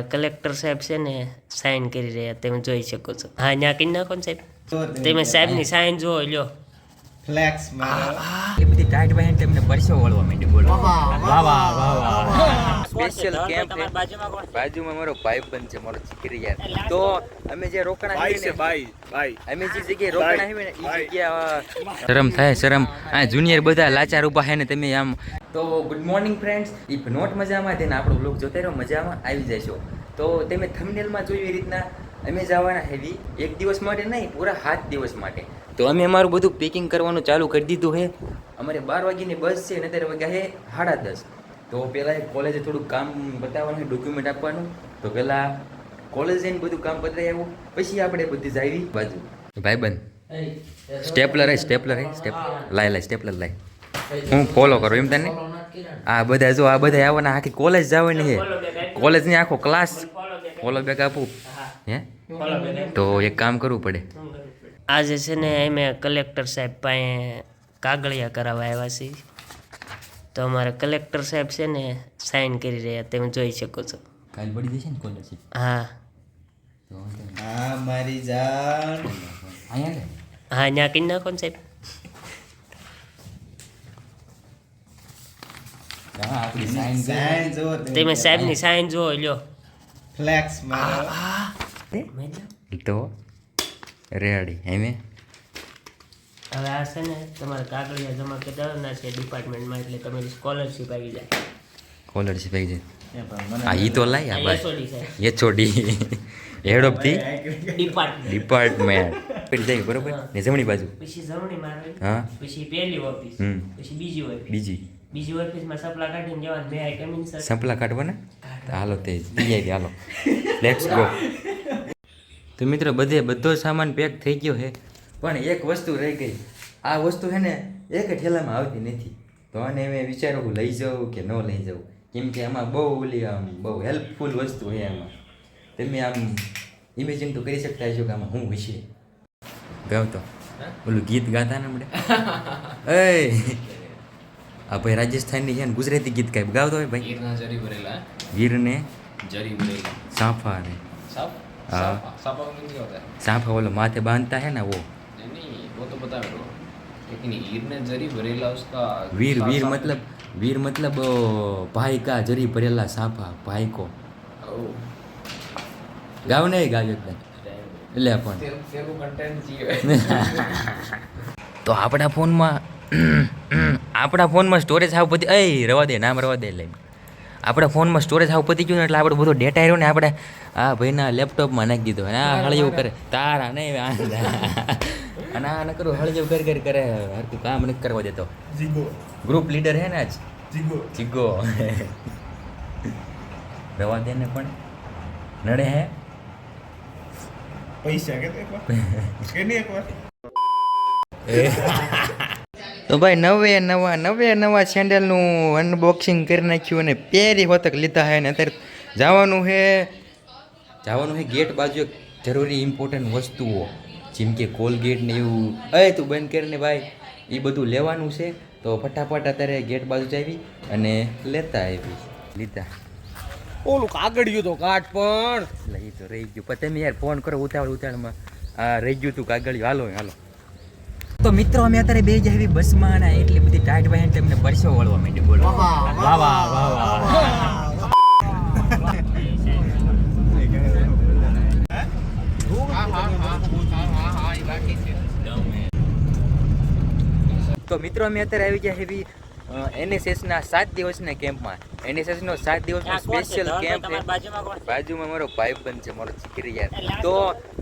અમારા કલેક્ટર સાહેબ છે ને સાઇન કરી રહ્યા તમે જોઈ શકો છો. હા ત્યાં કરી નાખો ને સાહેબ. તમે સાહેબની સાઇન જોવો લ્યો. ફ્લેક્સ એ બધી ટાઈટ બહેન તેમને પરસો વળવા માંડી બોલો. વાહ વાહ વાહ. વાહ સ્પેશિયલ કેમ્પ છે. બાજુમાં મારો ભાઈ બંધ છે મારો દીકરી યાર. તો અમે જે રોકાણા બાઈ છે ભાઈ બાઈ અમે જે જગ્યાએ રોકાણા છીએ ને એ જગ્યા શરમ થાય શરમ. આ જુનિયર બધા લાચાર ઊભા હે ને તમે આમ તો good morning friends if not મજામાં તેને આપણો બ્લોગ જોતા રહો મજામાં આવી જશો. તો તમે થંબનેલમાં જોયું એ રીતના અમે જવાના હેવી એક દિવસ માટે નહીં પૂરા સાત દિવસ માટે. તો અમે અમારું બધું પેકિંગ કરવાનું ચાલુ કરી દીધું છે. અમારે બાર વાગ્યાની બસ છે અને અત્યારે વાગ્યા છે સાડા દસ. તો પહેલાં એ કોલેજે થોડું કામ બતાવવાનું ડોક્યુમેન્ટ આપવાનું. તો પહેલાં કોલેજ જઈને બધું કામ પતાવી આવ્યું પછી આપણે બધી જાવી બાજુ. ભાઈ બંધ સ્ટેપલર હે સ્ટેપલર હે સ્ટેપ લાય લાય સ્ટેપલર લાય. હું ફોલો કરું એમ તને? આ બધા જો આ બધા આવવાના આખી કોલેજ જવાની છે. કોલેજની આખો ક્લાસ ફોલો બેક આપું. હે. તો એક કામ કરવું પડે. આજે છે ને અમે કલેક્ટર સાહેબ પાસે કાગળિયા કરાવવા આવ્યા છીએ. તો અમારા કલેક્ટર સાહેબ છે ને સાઇન કરી રહ્યા તમે જોઈ શકો છો. કાલ પડી જશે ને કોલેજ હા. હા મારી જાન. અહીંયા હા ત્યાં કરી નાખો ને સાહેબ. હા આપણી સાઈન સાઈન જો તમે લ્યો. ફ્લેક્સ તો રેડી એમે હવે આ છે ને તમારે કાગળિયા જમા કરવાના છે ડિપાર્ટમેન્ટમાં એટલે તમારી સ્કોલરશીપ આવી જાય. સ્કોલરશિપ આવી જાય. હા ઈ તો લાય આ આ ભાઈ. SOD સાહેબ એ છોડી head of the department department પેલી જાય બરોબર? ને જમણી બાજુ? પછી જમણી મારવી હા. પછી પહેલી ઓફિસ પછી બીજી ઓફિસ બીજી. બીજી ઓફિસમાં સપલા કાઢીને જવાનું મે આઈ કમિંગ સર સંપલા કાઢવાના? હાલો તે જઈ આવી હાલો. લેટ્સ ગો તો મિત્રો બધે બધો સામાન પેક થઈ ગયો છે પણ એક વસ્તુ રહી ગઈ. આ વસ્તુ છે ને એક ઠેલામાં આવતી નથી. તો આને મેં વિચાર્યું હું લઈ જાઉં કે ન લઈ જાઉં? કેમ કે આમાં બહુ ઓલી આમ બહુ હેલ્પફુલ વસ્તુ છે આમાં. તમે આમ ઇમેજિન તો કરી શકતા છો કે આમાં હું હશે. ગાવ તો ઓલું ગીત ગાતા ને આપણે એ! આ ભાઈ રાજસ્થાનની છે ને ગુજરાતી ગીત કાંઈ ગાવતો હોય ભાઈ ગીરના જરી ભરેલા વીરને जरी भरेला સાફા રે साफ हाँ। साफा साफा का मीनिंग क्या होता है સાફા ઓલો માથે બાંધતા है ना वो नहीं, नहीं वो तो बता मेरे को लेकिन ईर ने जरी भरेला उसका वीर साफ- वीर साफ- मतलब वीर मतलब अ, भाई का जरी भरेला साफा भाई को ओह, ગાવ નહીં ગાવ એકદમ એટલે પણ तेरे तेरे को कंटेंट चाहिए તો આપણા ફોનમાં આપણા ફોનમાં સ્ટોરેજ આવું પતી એ રવા દે નામ રવા દે લઈ આપણા ફોનમાં સ્ટોરેજ આવું પતી ગયું ને એટલે આપણે બધો ડેટા આવ્યો ને આપણે આ ભાઈના લેપટોપમાં નાખી દીધો. અને આ હળિયું કરે. તારા નહીં અને આ ન કરું હળિયું કર કર કરે. હરકું કામ નથી કરવા દેતો. ગ્રુપ લીડર હે ને આજ? જીગો. રવા દે ને પણ. નડે હે? પૈસા કે એકવાર? કે નહીં એકવાર તો ભાઈ નવે નવા નવે નવા સેન્ડલનું અનબોક્સિંગ કરી નાખ્યું અને પહેરી હોતક લીધા હે ને અત્યારે જવાનું છે જવાનું છે ગેટ બાજુ એક જરૂરી ઇમ્પોર્ટન્ટ વસ્તુઓ જેમ કે કોલગેટ ને એવું. અય તું બંધ કરીને ભાઈ. એ બધું લેવાનું છે. તો ફટાફટ અત્યારે ગેટ બાજુ જાવી અને લેતા આવી. લીધા. ઓલું કાગળિયું તો કાટ પણ. લઈ તો રહી ગયું. પણ તમે યાર ફોન કરો ઉતાવળ ઉતાવળમાં. આ રહી ગયું તું કાગળિયું. હાલો હાલો. તો મિત્રો અમે અત્યારે બે જેવી બસમાં અને એટલી બધી ટાઈટ વાહન તમને પરસો વળવા માંડ્યો. બોલો. વાહ વાહ વાહ. વાહ. તો મિત્રો અમે અત્યારે આવી ગયા હેવી એનએસએસના સાત દિવસના કેમ્પમાં. એનએસએસનો સાત દિવસનો સ્પેશિયલ કેમ્પ છે. બાજુમાં મારો ભાઈબંધ છે મારો દીકરી યાર. તો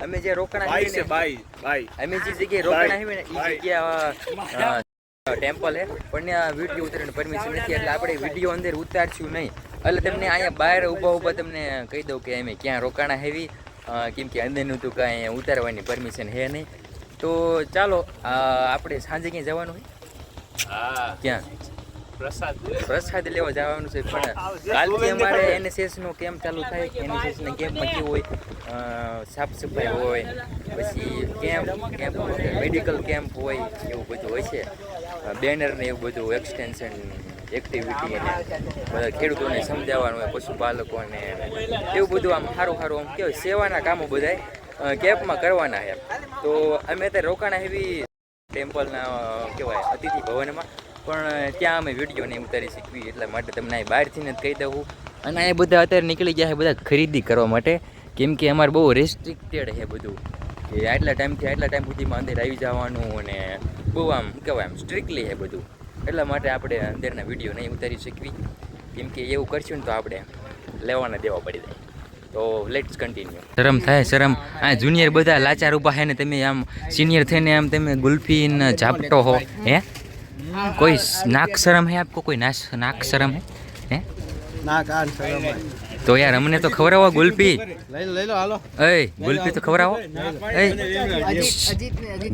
અમે જે રોકાણા ભાઈ છે ને, અમે જે જગ્યાએ રોકાણા બાઈ, ને એ. જગ્યા ટેમ્પલ હે પણ ત્યાં વીડિયો ઉતરીને પરમિશન નથી એટલે આપણે વીડિયો અંદર ઉતારશું નહીં. એટલે તમને અહીંયા બહાર ઊભા ઊભા તમને કહી દઉં કે અમે ક્યાં રોકાણા હેવી કેમ કે અંદરનું તો કાંઈ ઉતારવાની પરમિશન હે નહીં. તો ચાલો આપણે સાંજે ક્યાંય જવાનું હોય? ક્યાં? પ્રસાદ. લેવા જવાનું છે પણ કાલથી અમારે એનએસએસ નો કેમ્પ ચાલુ થાય એનએસએસ ના કેમ્પમાં કેવું હોય સાફ સફાઈ હોય પછી કેમ્પ કેમ્પ મેડિકલ કેમ્પ હોય એવું બધું હોય છે. બેનર ને એવું બધું એક્સટેન્શન એક્ટિવિટી અને બધા ખેડૂતોને સમજાવવાનું હોય પશુપાલકોને એવું બધું આમ સારું સારું આમ કહેવાય સેવાના કામો બધાય કેમ્પમાં કરવાના છે. તો અમે અત્યારે રોકાણા એવી ટેમ્પલના કહેવાય અતિથિ ભવનમાં પણ ત્યાં અમે વીડિયો નહીં ઉતારી શીખવી એટલા માટે તમને અહીં બહારથી જ કહી દઉં અને એ બધા અત્યારે નીકળી ગયા છે બધા ખરીદી કરવા માટે. કેમ કે અમારે બહુ રેસ્ટ્રિક્ટેડ છે બધું. કે આટલા ટાઈમથી આટલા ટાઈમ સુધીમાં અંદર આવી જવાનું અને બહુ આમ કહેવાય, આમ સ્ટ્રિક્ટલી છે બધું. એટલા માટે આપણે અંદરના વીડિયો નહીં ઉતારી શકવી કેમ કે એવું કરશું ને તો આપણે લેવાના દેવા પડી જાય. તો લેટ્સ કન્ટિન્યુ શરમ થાય, શરમ. આ જુનિયર બધા લાચાર ઊભા છે ને તમે આમ સિનિયર થઈને આમ તમે ગુલ્ફી ને ઝાપટો હો, હે? કોઈ નાક શરમ હે આપકો કોઈ નાશ નાક શરમ હે नाक કાન શરમ તો યાર અમને તો ખવડાવો ગુલ્ફી લઈ લઈ લો હાલો એય ગુલ્ફી તો ખવડાવો એ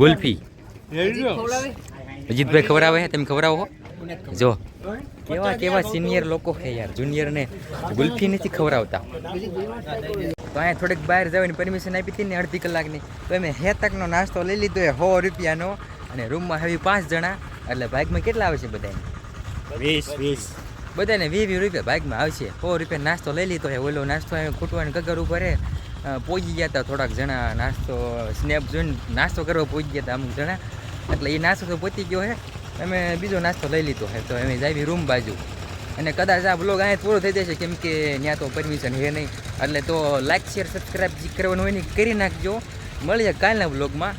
ગુલ્ફી અજીતભાઈ ખવડાવે છે તમે ખવડાવો? જો કેવા કેવા સિનિયર લોકો છે યાર જુનિયર ને ગુલ્ફી નથી ખવડાવતા તો અહીંયા થોડીક બહાર જવાની પરમિશન આપી હતી ને અડધી કલાકની. તો અમે હેતકનો નાસ્તો લઈ લીધો હો રૂપિયાનો અને રૂમમાં આવી પાંચ જણા. એટલે બાઇકમાં કેટલા આવે છે બધાને વીસ વીસ. બધાને વીસ વીસ રૂપિયા બાઇકમાં આવશે. સો રૂપિયા નાસ્તો લઈ લીધો છે. ઓલો નાસ્તો ખૂટવાની કગર ઉપર હે, પહોંચી ગયા હતા થોડાક જણા. નાસ્તો સ્નેપ જોઈને નાસ્તો કરવા પહોંચી ગયા હતા અમુક જણા. એટલે એ નાસ્તો તો પહોંચી ગયો છે. અમે બીજો નાસ્તો લઈ લીધો છે. તો અમે જાવી રૂમ બાજુ. અને કદાચ આ બ્લોગ અહીંયા પૂરો થઈ જશે. કેમ કે ત્યાં તો પરમિશન હે નહીં. એટલે તો લાઇક શેર સબસ્ક્રાઈબ કરવાનું હોય ને કરી નાખજો. મળીએ કાલના બ્લોગમાં